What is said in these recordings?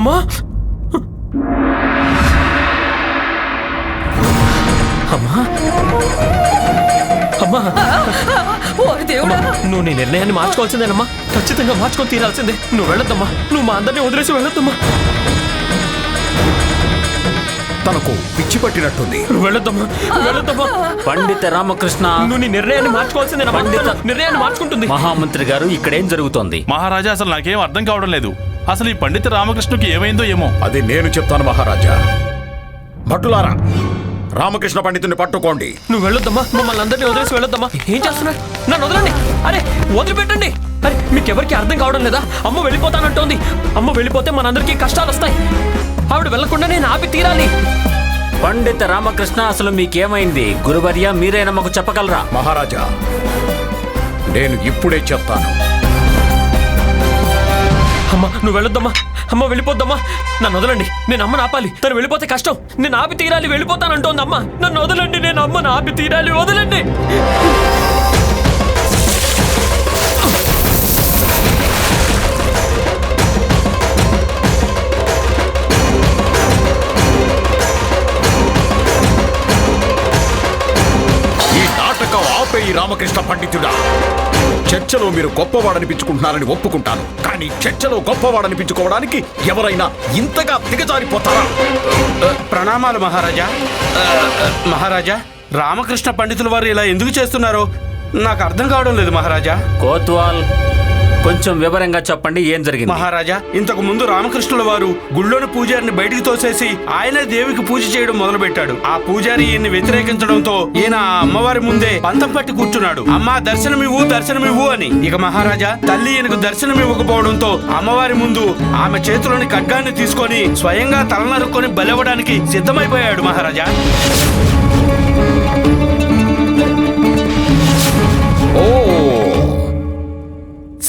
అమ్మా! అమ్మా! దేవుడా! నువ్వు నీ నిర్ణయాన్ని మార్చుకోవాల్సిందేనమ్మా. ఖచ్చితంగా మార్చుకొని తీరాల్సిందే. నువ్వు వెళ్ళొద్దమ్మా. నువ్వు మా అందరినీ వదిలేసి వెళ్ళొద్దమ్మా. తనకు పిచ్చి పట్టినట్టుంది. నువ్వు వెళ్ళొద్దమ్మా. వెళ్ళొద్దమ్మా. పండిత రామకృష్ణ. నువ్వు నీ నిర్ణయాన్ని మార్చుకోవాల్సిందేనమ్మా. పండిత- నిర్ణయాన్ని మార్చుకుంటుంది. మహామంత్రి గారు ఇక్కడేం జరుగుతోంది? మహారాజా అసలు నాకేం అర్థం కావడం లేదు. అసలు ఈ పండిత రామకృష్ణకి ఏమైందో ఏమో? అది నేను చెప్తాను మహారాజా. భటులారా రామకృష్ణ పండితుని పట్టుకోండి. నువ్వు వెళ్ళొద్దమ్మా మమ్మల్ని అందరినీ వదిలేసి వెళ్ళొద్దమ్మా. ఏం చేస్తున్నారు నన్ను వదలండి. అరే వదిలిపెట్టండి. అరే మీకెవరికి అర్థం కావడం లేదా? అమ్మ వెళ్ళిపోతానంటోంది. అమ్మ వెళ్ళిపోతే మనందరికీ కష్టాలు వస్తాయి. ఆవిడ వెళ్ళకుండా నేను ఆపి తీరాలి. పండిత రామకృష్ణ అసలు మీకేమైంది? గురువర్య మీరైనా మాకు చెప్పగలరా? మహారాజా నేను ఇప్పుడే చెప్తాను. అమ్మా నువ్వు వెళ్ళొద్దమ్మా. అమ్మ వెళ్ళిపోద్దమ్మా. నన్ను వదలండి. నేను అమ్మని ఆపాలి. తను వెళ్ళిపోతే కష్టం. నేను ఆపి తీరాలి వెళ్ళిపోతానంటోంది అమ్మ. నన్ను వదలండి నేను అమ్మ ఆపి తీరాలి వదలండి. ఈ నాటకం ఆపేయి రామకృష్ణ పండితుడా? చర్చలో మీరు గొప్పవాడనిపించుకుంటున్నారని ఒప్పుకుంటాను. కానీ చర్చలో గొప్పవాడనిపించుకోవడానికి ఎవరైనా ఇంతగా దిగజారిపోతారా? ప్రణామాలు మహారాజా. మహారాజా రామకృష్ణ పండితుల వారు ఇలా ఎందుకు చేస్తున్నారో నాకు అర్థం కావడం లేదు మహారాజా. కోత్వాల్ కొంచెం వివరంగా చెప్పండి ఏం జరిగింది? మహారాజా ఇంతకు ముందు రామకృష్ణుల వారు గుళ్ళోని పూజారిని బయటికి తోసేసి ఆయనే దేవికి పూజ చేయడం మొదలుపెట్టాడు. ఆ పూజారి ఈయన్ని వ్యతిరేకించడంతో ఈయన ఆ అమ్మవారి ముందే పంతం పట్టి కూర్చున్నాడు. అమ్మా దర్శనమివ్వు దర్శనమివ్వు అని. ఇక మహారాజా తల్లి ఈయనకు దర్శనం ఇవ్వకపోవడంతో అమ్మవారి ముందు ఆమె చేతిలోని ఖడ్గాన్ని తీసుకొని స్వయంగా తలనరుక్కొని బలవడానికి సిద్ధమైపోయాడు మహారాజా. ఓ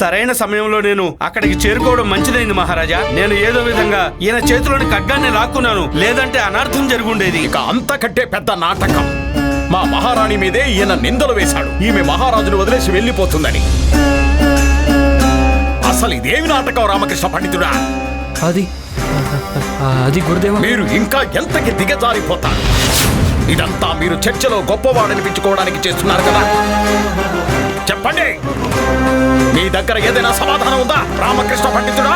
సరైన సమయంలో నేను అక్కడికి చేరుకోవడం మంచిదైంది మహారాజా. నేను ఏదో విధంగా ఈయన చేతిలోని ఖడ్గాన్ని లాక్కున్నాను. లేదంటే అనర్థం జరుగుండేది. ఇక అంతకంటే పెద్ద నాటకం. మా మహారాణి మీదే ఈయన నిందలు వేశాడు. ఈమె మహారాజును వదిలేసి వెళ్ళిపోతుందని. అసలు ఇదేమి నాటకం రామకృష్ణ పండితుడా? అది అది గురుదేవా మీరు ఇంకా ఎంతకి దిగజారిపోతారు? ఇదంతా మీరు చర్చలో గొప్పవాడనిపించుకోవడానికి చేస్తున్నారు కదా? చెప్పండి. మీ దగ్గర ఏదైనా సమాధానం ఉందా? రామకృష్ణ పండితుడా?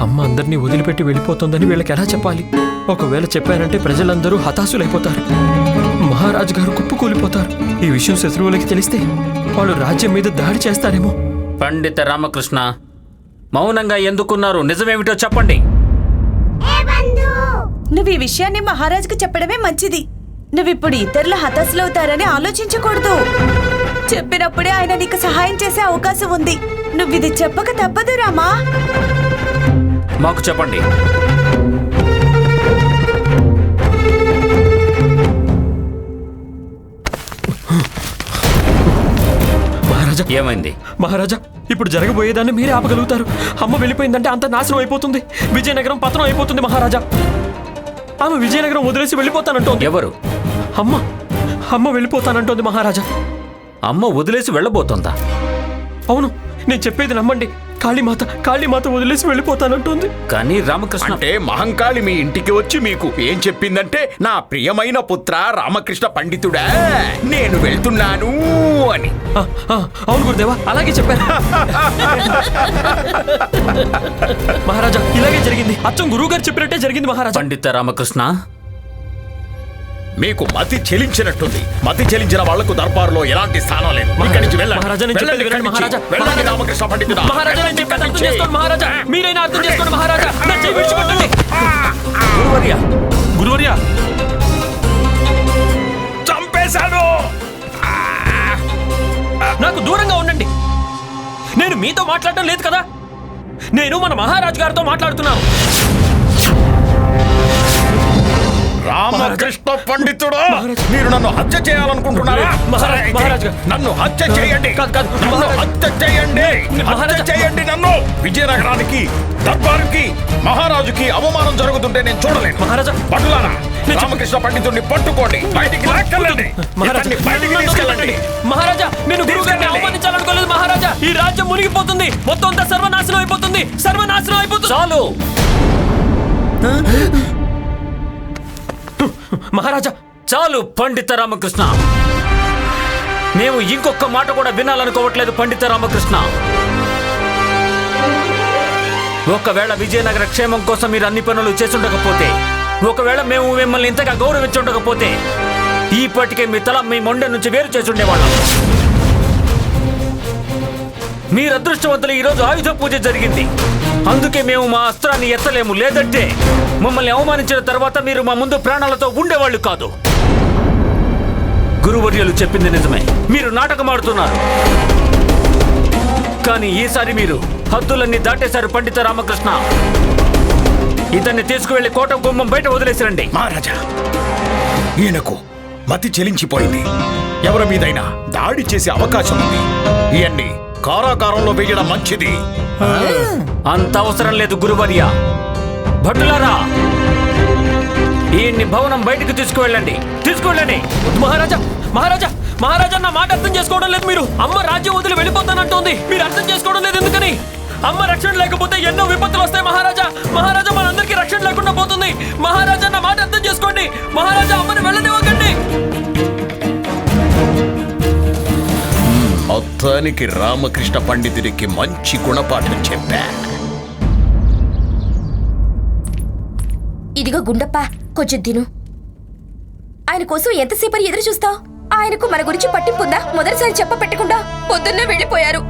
అమ్మ అందరినీ వదిలిపెట్టి వెళ్ళిపోతుందని వీళ్ళకి ఎలా చెప్పాలి? ఒకవేళ చెప్పానంటే ప్రజలందరూ హతాశులైపోతారు. మహారాజు గారు కుప్పకూలిపోతారు. ఈ విషయం శత్రువులకి తెలిస్తే వాళ్ళు రాజ్యం మీద దాడి చేస్తారేమో. పండిత రామకృష్ణ మౌనంగా ఎందుకున్నారు? నిజమేమిటో చెప్పండి. నువ్వు ఈ విషయాన్ని మహారాజుకు చెప్పడమే మంచిది. నువ్విప్పుడు ఇతరుల హతాశులవుతారని ఆలోచించకూడదు. చెప్పినప్పుడే ఆయన నీకు సహాయం చేసే అవకాశం ఉంది. నువ్విది చెప్పక తప్పదు రామా. మాకు చెప్పండి. మహారాజా. ఏమైంది? మహారాజా ఇప్పుడు జరగబోయేదాన్ని మీరే ఆపగలుగుతారు. అమ్మ వెళ్ళిపోయిందంటే అంత నాశనం అయిపోతుంది. విజయనగరం పతనం అయిపోతుంది మహారాజా. ఆమె విజయనగరం వదిలేసి వెళ్ళిపోతానంటోంది. ఎవరు? అమ్మ అమ్మ వెళ్ళిపోతానంటోంది మహారాజా. అమ్మ వదిలేసి వెళ్ళబోతోందా? అవును నేను చెప్పేది నమ్మండి. కాళీమాత కాళీమాత వదిలేసి వెళ్ళిపోతానంటోంది. కానీ రామకృష్ణ అంటే మహంకాళి మీ ఇంటికి వచ్చి మీకు ఏం చెప్పిందంటే నా ప్రియమైన పుత్ర రామకృష్ణ పండితుడా నేను వెళ్తున్నాను అని. ఆ, ఆ, అవును గురుదేవా అలాగే చెప్పారు. మహారాజా ఇలాగే జరిగింది. అచ్చం గురువు గారు చెప్పినట్టే జరిగింది మహారాజా. పండిత రామకృష్ణ మీకు మతి చెలించినట్టుంది. మతి చెలించిన వాళ్ళకు దర్బారులో ఎలాంటి స్థానం లేదు. ఇక్కడి నుంచి వెళ్ళండి. రామకృష్ణ పండితుడా. మీరైనా అర్థం చేసుకోండి మహారాజా. గురువర్య గురువర్య. చంపేశాను నాకు దూరంగా ఉండండి. నేను మీతో మాట్లాడటం లేదు కదా? నేను మన మహారాజు గారితో మాట్లాడుతున్నాను. రామకృష్ణ పండితుడు. మీరు నన్ను హత్య చేయాలనుకుంటున్నారా. నన్ను హత్య చేయండి. నన్ను. హత్య చేయండి హత్య. చేయండి నన్ను విజయనగరానికి దర్బారుకి మహారాజుకి అవమానం జరుగుతుంటే నేను చూడలేను మహారాజా పట్టులారా. రామకృష్ణ పండితుడిని పట్టుకోండి బయటికి లాక్కెళ్ళండి మహారాజా ఇతన్ని బయటికి తీసుకెళ్ళండి. మహారాజా నేను గురువు గారిని తీసుకెళ్ళండి. అవమానించాలనుకోలేదు మహారాజా ఈ రాజ్యం మునిగిపోతుంది మొత్తం అంతా సర్వనాశనం అయిపోతుంది సర్వనాశనం అయిపోతుంది చాలు మహారాజా చాలు పండిత రామకృష్ణ. మేము ఇంకొక మాట కూడా వినాలనుకోవట్లేదు పండిత రామకృష్ణ. ఒకవేళ విజయనగర క్షేమం కోసం మీరు అన్ని పనులు చేసుండకపోతే ఒకవేళ మేము మిమ్మల్ని ఇంతగా గౌరవించుండకపోతే ఈపాటికే మీ తల మీ మొండె నుంచి వేరు చేసుండేవాళ్ళం మీరు అదృష్టవంతులు ఈరోజు ఆయుధ పూజ జరిగింది. అందుకే మేము మా అస్త్రాన్ని ఎత్తలేము లేదంటే మమ్మల్ని అవమానించిన తర్వాత మీరు మా ముందు ప్రాణాలతో ఉండేవాళ్ళు కాదు. గురువర్యులు చెప్పింది నిజమే. మీరు నాటకం ఆడుతున్నారు. కానీ ఈసారి మీరు హద్దులన్నీ దాటేశారు పండిత రామకృష్ణ. ఇతన్ని తీసుకువెళ్ళి కోట గుమ్మం బయట వదిలేసిరండి. మహారాజా ఈయనకు మతి చెలించిపోయింది. ఎవరి మీదైనా దాడి చేసే అవకాశం ఉంది. ఇవన్నీ కారాగారంలో వేయడం మంచిది. అంత అవసరం లేదు గురువర్య. భటులారా ఈయన్ని భవనం బయటకు తీసుకువెళ్ళండి. తీసుకువెళ్ళండి. మహారాజా మహారాజా మహారాజా నా మాట అర్థం చేసుకోవడం లేదు మీరు. అమ్మ రాజ్యం వదిలి వెళ్ళిపోతానంటోంది. మీరు అర్థం చేసుకోవడం లేదు ఎందుకని? అమ్మ రక్షణ లేకపోతే ఎన్నో విపత్తులు వస్తాయి మహారాజా. మహారాజా మనందరికీ రక్షణ లేకుండా పోతుంది. మహారాజా నా మాట అర్థం చేసుకోండి. మహారాజా అమ్మని వెళ్ళనివ్వకండి. మొత్తానికి రామకృష్ణ పండితుడికి మంచి గుణపాఠం చెప్పా. ఇదిగో గుండప్ప కొంచెం తిను. ఆయన కోసం ఎంతసేపని ఎదురు చూస్తావు ఆయనకు మన గురించి పట్టింపుందా? మొదటిసారి చెప్ప పెట్టకుండా పొద్దున్నే వెళ్ళిపోయారు.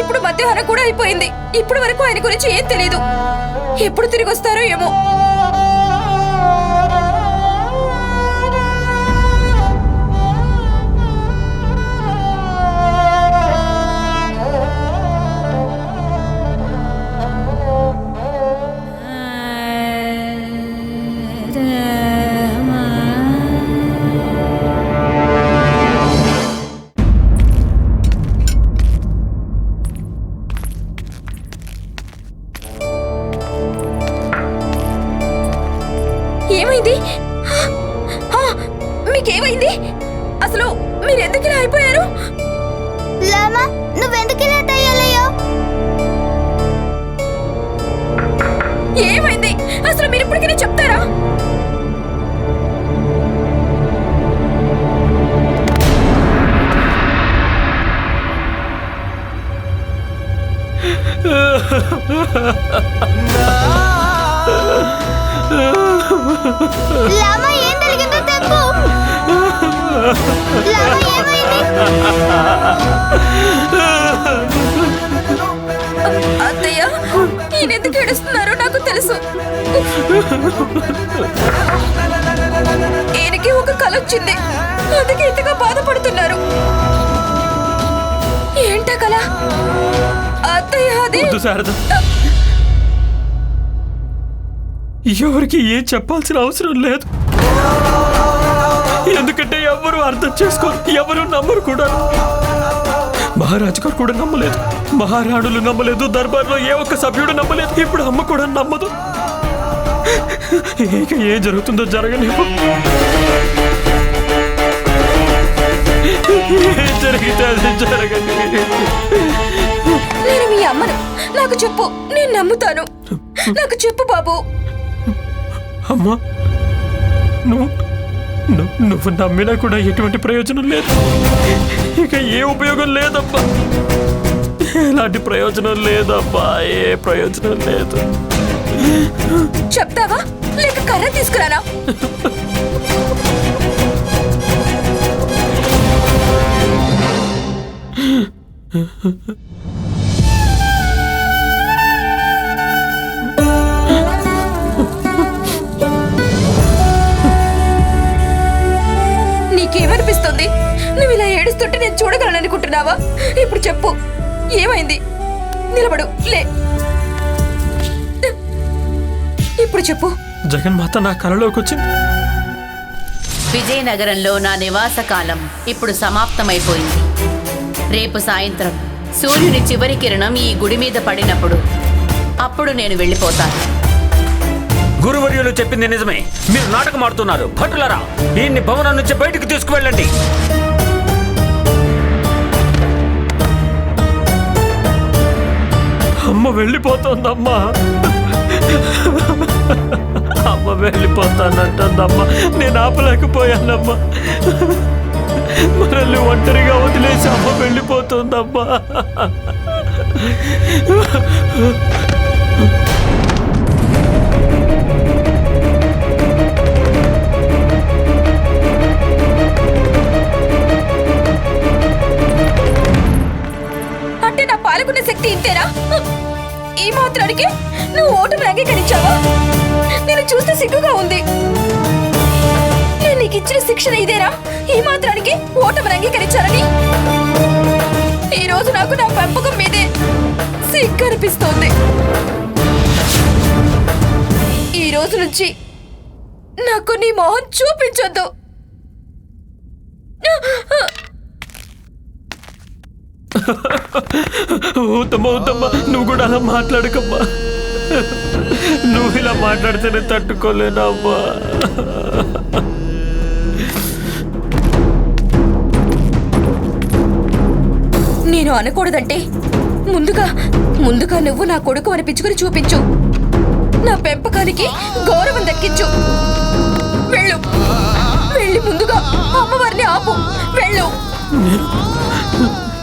ఇప్పుడు మధ్యాహ్నం కూడా అయిపోయింది. ఇప్పుడు వరకు ఆయన గురించి ఏం తెలియదు ఎప్పుడు తిరిగి వస్తారో ఏమో. అత్తయ్య అది వద్దు శారద. ఎవరికి ఏం చెప్పాల్సిన అవసరం లేదు. ఎందుకంటే ఎవరు అర్థం చేసుకోరు ఎవరు నమ్మరు కూడా. మహారాజు గారు కూడా నమ్మలేదు. మహారాణులు నమ్మలేదు దర్బార్లో ఏ ఒక్క సభ్యుడు నమ్మలేదు. ఇప్పుడు అమ్మ కూడా నమ్మదు. ఇక ఏం జరుగుతుందో జరగలేము నేను మీ అమ్మను. నాకు చెప్పు నేను నమ్ముతాను. నాకు చెప్పు బాబు. అమ్మా నువ్వు నువ్వు నమ్మినా కూడా ఎటువంటి ప్రయోజనం లేదు. ఇక ఏ ఉపయోగం లేదమ్మా ఎలాంటి ప్రయోజనం లేదమ్మా ఏ ప్రయోజనం లేదు. చెప్తావా? లేక కర్ర తీసుకురానా? నీకేమనిపిస్తుంది? నువ్వు ఇలా ఏడుస్తుంటే నేను చూడగలను అనుకుంటున్నావా ఇప్పుడు చెప్పు. ఏమైంది? నిలబడు. లే. ఇప్పుడు చెప్పు. జగన్మాత నా కలలోకి వచ్చింది విజయనగరంలో నా నివాస కాలం ఇప్పుడు సమాప్తమైపోయింది. రేపు సాయంత్రం. సూర్యుని చివరి కిరణం ఈ గుడి మీద పడినప్పుడు. అప్పుడు నేను వెళ్ళిపోతాను. గురువర్యులు చెప్పింది నిజమే. మీరు నాటకం ఆడుతున్నారు. భటులరా ఈయన్ని భవనం నుంచి బయటకు తీసుకువెళ్ళండి. అమ్మ వెళ్ళిపోతోందమ్మా. అమ్మ వెళ్ళిపోతానంటుందమ్మా. నేను ఆపలేకపోయానమ్మా. మనల్ని ఒంటరిగా వదిలేసి వెళ్ళిపోతుందమ్మా. అంటే నా పాల్గొనే శక్తి ఇంతేనా? ఈ మాత్రానికి నువ్వు ఓటమి అంగీకరించావా? నేను చూస్తే సిగ్గుగా ఉంది. నేను నీకు ఇచ్చిన శిక్షణ ఇదేనా? ఈ మాత్రానికి ఓటమిని అంగీకరించారని ఈ రోజు నాకు నా పెంపకం మీదే సిగ్గు అనిపిస్తోంది. ఈ రోజు నుంచి నాకు నీ మొహం చూపించొద్దు. ఊతమ్మ ఊతమ్మ నువ్వు కూడా అలా మాట్లాడకమ్మా. నువ్వు ఇలా మాట్లాడితేనే తట్టుకోలేనమ్మా. నేను అనకూడదంటే ముందుగా ముందుగా నువ్వు నా కొడుకు అనిపించుకుని చూపించు. నా పెంపకానికి గౌరవం దక్కించు. వెళ్ళు. వెళ్ళి ముందుగా అమ్మవారిని ఆపు. వెళ్ళు.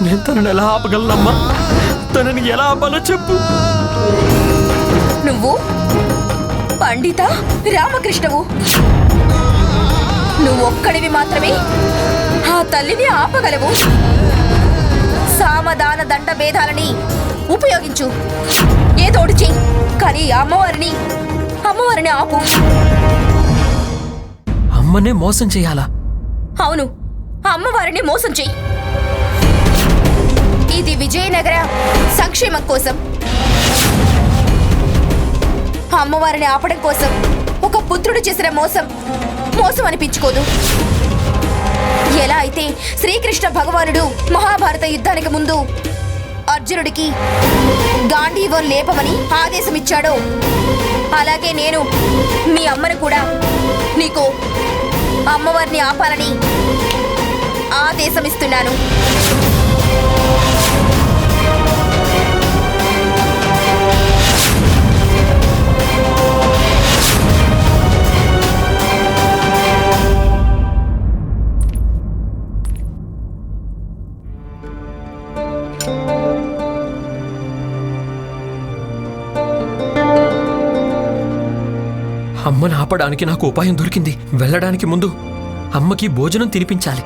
నేను తనని ఎలా ఆపగలనమ్మా? తనని ఎలా ఆపాలో చెప్పు. నువ్వు పండిత రామకృష్ణవు. నువ్వు ఒక్కడివి మాత్రమే ఆ తల్లిని ఆపగలవు. సామదాన దండ భేదాలని ఉపయోగించు. ఏదోడు చెయ్యి కానీ అమ్మవారిని అమ్మవారిని ఆపు. అమ్మనే మోసం చేయాలా? అవును అమ్మవారిని మోసం చెయ్యి ఇది విజయనగర సంక్షేమం కోసం. అమ్మవారిని ఆపడం కోసం ఒక పుత్రుడు చేసిన మోసం మోసం అనిపించుకోదు. ఎలా అయితే శ్రీకృష్ణ భగవానుడు మహాభారత యుద్ధానికి ముందు అర్జునుడికి గాంధీవం లేపమని ఆదేశమిచ్చాడో అలాగే నేను మీ అమ్మను కూడా నీకు అమ్మవారిని ఆపాలని ఆదేశమిస్తున్నాను. అమ్మను ఆపడానికి నాకు ఉపాయం దొరికింది. వెళ్ళడానికి ముందు అమ్మకి భోజనం తినిపించాలి.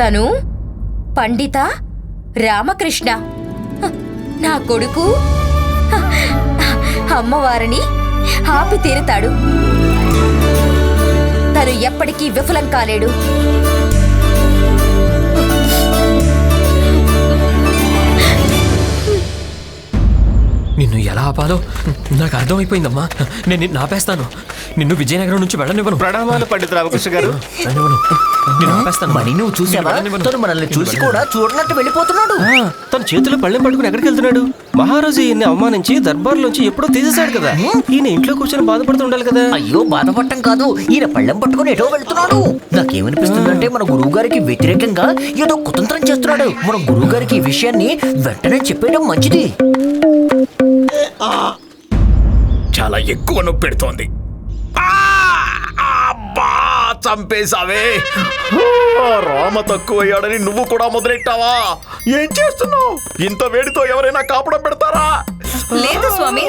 తను? పండిత? రామకృష్ణ? నా కొడుకు? అమ్మవారిని ఆపి తీరుతాడు తను ఎప్పటికీ విఫలం కాలేడు. నిన్ను ఎలా ఆపాలో నాకు అర్థమైపోయిందమ్మా. నేను నిన్ను ఆపేస్తాను. నిన్ను విజయనగరం నుంచి వెళ్ళనివ్వను. ప్రణామాలు పండిత రామకృష్ణ గారు. నిన్ను ఆపేస్తాను. మరి నువ్వు చూసావా. తను మనల్ని చూసి. కూడా చూడనట్టు వెళ్ళిపోతున్నాడు. తన చేతిలో పళ్ళెం పట్టుకుని ఎక్కడికి వెళ్తున్నాడు? మహారాజు ఈయన్ని అవమానించి దర్బార్లోంచి ఎప్పుడో తీసేశాడు కదా. ఈయన ఇంట్లో కూర్చొని బాధపడుతుండాలి కదా. అయ్యో బాధపడటం కాదు. ఈయన పళ్ళెం పట్టుకుని ఎటో వెళ్తున్నాడు. నాకేమనిపిస్తుందంటే మన గురువు గారికి వ్యతిరేకంగా ఏదో కుతంత్రం చేస్తున్నాడు. మన గురువు గారికి ఈ విషయాన్ని వెంటనే చెప్పేయడం మంచిది. చాలా ఎక్కువ నొప్పి పెడుతోంది! అబ్బా చంపేశావే. రామ తక్కువయ్యాడని నువ్వు కూడా మొదలెట్టావా? ఏం చేస్తున్నావు? ఇంత వేడితో ఎవరైనా కాపడం పెడతారా? లేదు స్వామి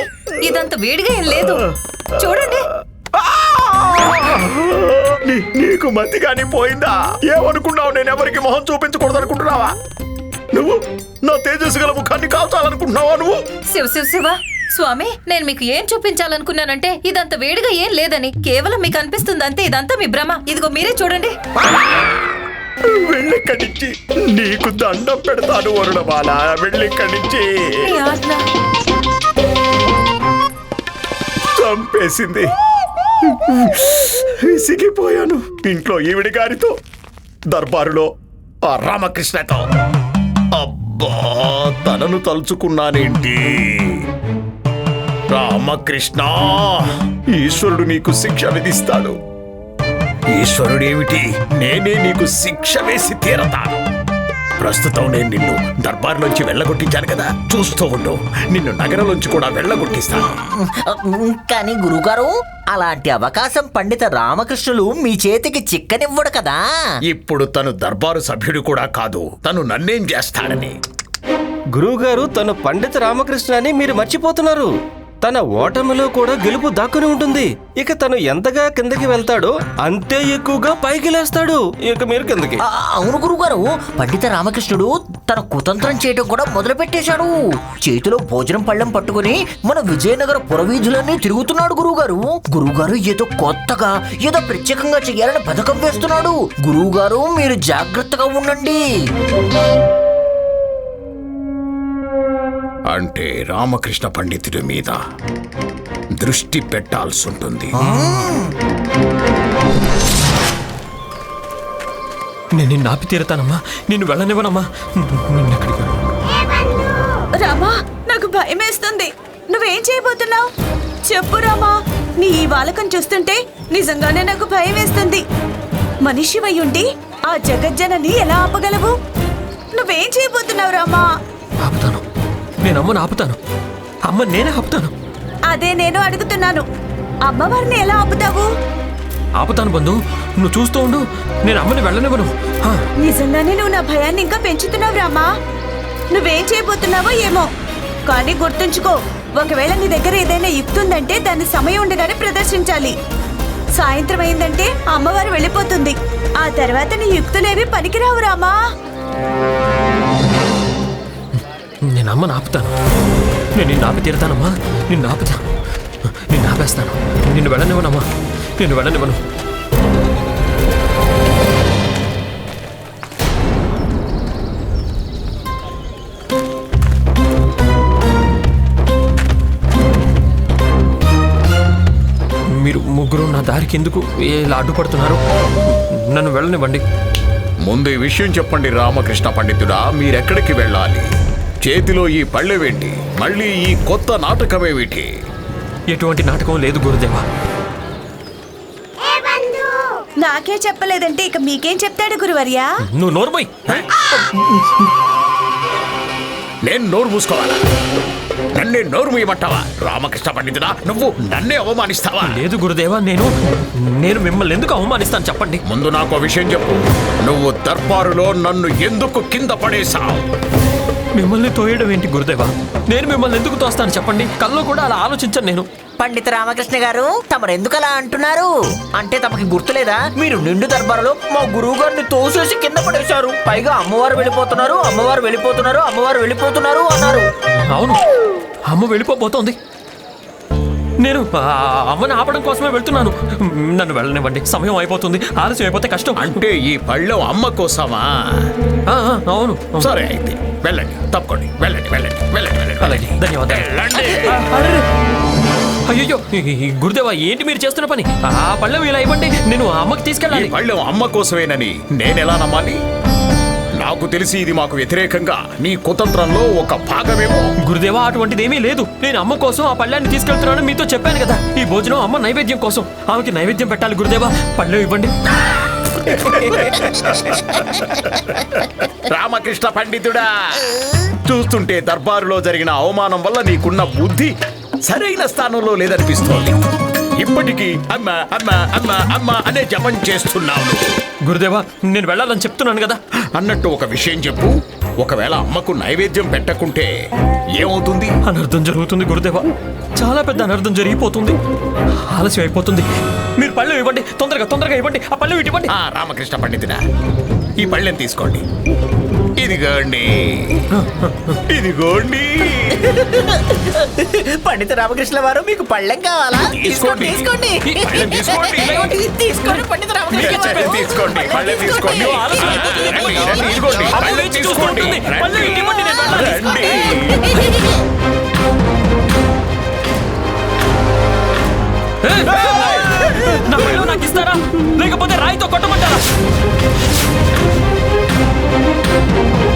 ఇదంత వేడిగా ఏం లేదు. చూడండి. నీకు మతి కానీ పోయిందా? ఏమనుకున్నావు? నేను ఎవరికి మొహం చూపించకూడదు అనుకుంటున్నావా నువ్వు నా తేజస్సు గల ముఖాన్ని కాల్చాలనుకుంటున్నావా నువ్వు? శివ శివ శివ. స్వామి నేను మీకు ఏం చూపించాలనుకున్నానంటే ఇదంత వేడిగా ఏం లేదని. కేవలం మీకు అనిపిస్తుంది అంతే ఇదంతా మీ భ్రమ. ఇదిగో మీరే చూడండి. వెళ్ళిక్కడి నుంచి నీకు దండం పెడతాను వరుణమాల వెళ్ళిక్కడి నుంచి మీ ఆజ్ఞ. చంపేసింది. విసిగిపోయాను. ఇంట్లో ఈవిడి గారితో దర్బారులో ఆ రామకృష్ణతో. అబ్బా తనను తలుచుకున్నానేంటి? రామకృష్ణ! ఈశ్వరుడు నీకు శిక్ష విధిస్తాడు. ఈశ్వరుడేమిటి? నేనే నీకు శిక్ష వేసి తీరతాను. ప్రస్తుతం నేను నిన్ను దర్బార్లోంచి వెళ్ళగొట్టించాను కదా. చూస్తూ ఉండు. నిన్ను నగరంలోంచి కూడా వెళ్ళగొట్టిస్తాను. కానీ గురుగారు అలాంటి అవకాశం పండిత రామకృష్ణులు మీ చేతికి చిక్కనివ్వడు కదా. ఇప్పుడు తను దర్బారు సభ్యుడు కూడా కాదు. తను నన్నేం చేస్తాడని. గురువుగారు తన పండిత రామకృష్ణ అని మీరు మర్చిపోతున్నారు. తన ఓటమిలో కూడా గెలుపు దాక్కుని ఉంటుంది. ఇక తను ఎంతగా కిందకి వెళ్తాడో అంతే ఎక్కువగా పైకి లేస్తాడు. ఇక మీరు కిందకి. ఆ, అవును గురుగారు. పండిత రామకృష్ణుడు తన కుతంత్రం చేయటం కూడా మొదలు పెట్టేశాడు చేతిలో భోజనం పళ్ళెం పట్టుకుని మన విజయనగర పురవీధులన్నీ తిరుగుతున్నాడు గురువుగారు గురువుగారు ఏదో కొత్తగా ఏదో ప్రత్యేకంగా చేయాలని పథకం వేస్తున్నాడు. గురువుగారు మీరు జాగ్రత్తగా ఉండండి. అంటే రామకృష్ణ పండితుడి మీద దృష్టి పెట్టాల్సి ఉంటుంది నేను నిన్ను ఆపి తీరుతానమ్మా. నిన్ను వెళ్ళనివ్వనమ్మా. నిన్ను ఎక్కడికి రామా నాకు భయం వేస్తుంది నువ్వేం చేయబోతున్నావు? చెప్పు రామా నీ ఈ వాలకం చూస్తుంటే నిజంగానే నాకు భయం వేస్తుంది మనిషివై ఉండి ఆ జగజ్జనని ఎలా ఆపగలవు? నువ్వేం చేయబోతున్నావు రామా? ఆపుతాను. నేను అమ్మను ఆపుతాను. అమ్మ నేనే ఆపుతాను. అదే నేను అడుగుతున్నాను. అమ్మవారిని ఎలా ఆపుతావు? ఆపుతాను బంధు. నువ్వు చూస్తూ ఉండు. నేను అమ్మని వెళ్ళనివ్వను. హా, నిజంగానే నువ్వు నా భయాన్ని ఇంకా పెంచుతున్నావు రామా? నువ్వేం చేయబోతున్నావో ఏమో. కానీ గుర్తుంచుకో ఒకవేళ నీ దగ్గర ఏదైనా యుక్తుందంటే దాన్ని సమయం ఉండగానే ప్రదర్శించాలి. సాయంత్రం అయిందంటే అమ్మవారు వెళ్ళిపోతుంది. ఆ తర్వాత నీ యుక్తులేవి పనికిరావు రామా? నేను అమ్మని ఆపుతాను. నేను నిన్ను ఆపి తీరుతానమ్మా నిన్ను ఆపుతాను. నిన్ను ఆపేస్తాను. నిన్ను వెళ్ళనివ్వనమ్మా. నిన్ను వెళ్ళనివ్వను. మీరు ముగ్గురు నా దారికి ఎందుకు ఇలా అడ్డుపడుతున్నారు? నన్ను వెళ్ళనివ్వండి. ముందు ఈ విషయం చెప్పండి రామకృష్ణ పండితుడా మీరెక్కడికి వెళ్ళాలి? చేతిలో ఈ పళ్ళెవేంటి మళ్ళీ ఈ కొత్త నాటకమేమిటి ఎటువంటి నాటకం లేదు గురుదేవా. నాకే చెప్పలేదంటే ఇక మీకేం చెప్తాడు గురువర్యా? నువ్వు నోరుమోయ్ నేను నోరు మూసుకోవాలా? నన్నే నోరు మూయమంటావా? రామకృష్ణ పండితుడా నువ్వు నన్నే అవమానిస్తావా? లేదు గురుదేవా నేను నేను మిమ్మల్ని ఎందుకు అవమానిస్తాను చెప్పండి. ముందు నాకు విషయం చెప్పు. నువ్వు దర్బారులో నన్ను ఎందుకు కింద పడేశావు? మిమ్మల్ని తోయడం ఏంటి గురుదేవా? నేను మిమ్మల్ని ఎందుకు తోస్తాను చెప్పండి? కల్లో కూడా అలా ఆలోచించను నేను. పండిత రామకృష్ణ గారు తమరు ఎందుకు అలా అంటున్నారు? అంటే తమకి గుర్తులేదా? మీరు నిండు దర్బారులో మా గురువు గారిని తోసేసి కింద పడేశారు. పైగా అమ్మవారు వెళ్ళిపోతున్నారు అమ్మవారు వెళ్ళిపోతున్నారు అమ్మవారు వెళ్ళిపోతున్నారు అన్నారు. అవును. అమ్మ వెళ్ళిపోబోతోంది. నేను అమ్మని ఆపడం కోసమే వెళ్తున్నాను. నన్ను వెళ్ళనివ్వండి. సమయం అయిపోతుంది. ఆలస్యం అయిపోతే కష్టం. అంటే ఈ పళ్ళెం అమ్మ కోసమా? అవును. సరే అయితే వెళ్ళండి. తప్పకోండి. వెళ్ళండి వెళ్ళండి వెళ్ళండి వెళ్ళండి. అలాగే. ధన్యవాదాలు. ఈ గురుదేవా ఏంటి మీరు చేస్తున్న పని? ఆ పళ్ళెం ఇలా ఇవ్వండి. నేను అమ్మకి తీసుకెళ్ళాలి. పళ్ళెం అమ్మ కోసమేనని నేనెలా నమ్మాలి? నాకు తెలిసి ఇది మాకు వ్యతిరేకంగా నీ కుతంత్రంలో ఒక భాగమేమో. గురుదేవా అటువంటిది ఏమీ లేదు. నేను అమ్మ కోసం ఆ పళ్ళాన్ని తీసుకెళ్తున్నాను మీతో చెప్పాను కదా. ఈ భోజనం అమ్మ నైవేద్యం కోసం. ఆమెకి నైవేద్యం పెట్టాలి గురుదేవా. పళ్ళెం ఇవ్వండి. రామకృష్ణ పండితుడా చూస్తుంటే దర్బారులో జరిగిన అవమానం వల్ల నీకున్న బుద్ధి సరైన స్థానంలో లేదనిపిస్తోంది. ఇప్పటికీ అమ్మ అమ్మ అమ్మ అమ్మ అనే జపం చేస్తున్నావు నువ్వు. గురుదేవా నేను వెళ్ళాలని చెప్తున్నాను కదా. అన్నట్టు ఒక విషయం చెప్పు. ఒకవేళ అమ్మకు నైవేద్యం పెట్టకుంటే ఏమవుతుంది? అనర్థం జరుగుతుంది గురుదేవా. చాలా పెద్ద అనర్థం జరిగిపోతుంది. ఆలస్యం అయిపోతుంది. మీరు పళ్ళు ఇవ్వండి తొందరగా తొందరగా ఇవ్వండి ఆ పళ్ళు ఇటు ఇవ్వండి. ఆ రామకృష్ణ పండితుడా ఈ పళ్ళెం తీసుకోండి. ఇదిగోండి. ఇదిగోండి. పండిత రామకృష్ణ వారు మీకు పళ్ళెం కావాలా? తీసుకోండి తీసుకోండి. తీసుకోండి. తీసుకోండి తీసుకోండి తీసుకోండి. తీసుకోండి. నాకు ఇస్తారా? లేకపోతే రాయితో కొట్టమంటారా? Música